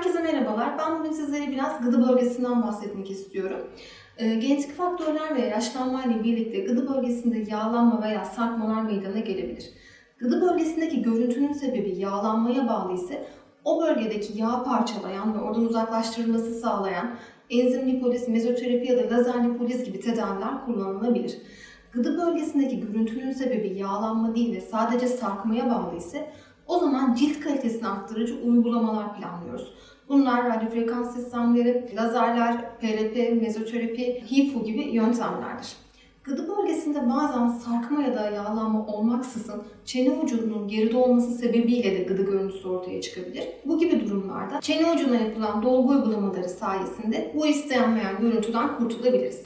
Herkese merhabalar. Ben bugün sizlere biraz gıdı bölgesinden bahsetmek istiyorum. Ee, genetik faktörler ve yaşlanmayla birlikte gıdı bölgesinde yağlanma veya sarkmalar meydana gelebilir. Gıdı bölgesindeki görüntünün sebebi yağlanmaya bağlı ise o bölgedeki yağ parçalayan ve oradan uzaklaştırılması sağlayan enzim lipoliz, mezoterapi ya da lazer lipoliz gibi tedaviler kullanılabilir. Gıdı bölgesindeki görüntünün sebebi yağlanma değil ve sadece sarkmaya bağlı ise o zaman cilt kalitesini arttırıcı uygulamalar planlıyoruz. Bunlar radyo frekans sistemleri, lazerler, PRP, mezoterapi, HIFU gibi yöntemlerdir. Gıdı bölgesinde bazen sarkma ya da yağlanma olmaksızın çene ucunun geride olması sebebiyle de gıdı görüntüsü ortaya çıkabilir. Bu gibi durumlarda çene ucuna yapılan dolgu uygulamaları sayesinde bu istenmeyen görüntüden kurtulabiliriz.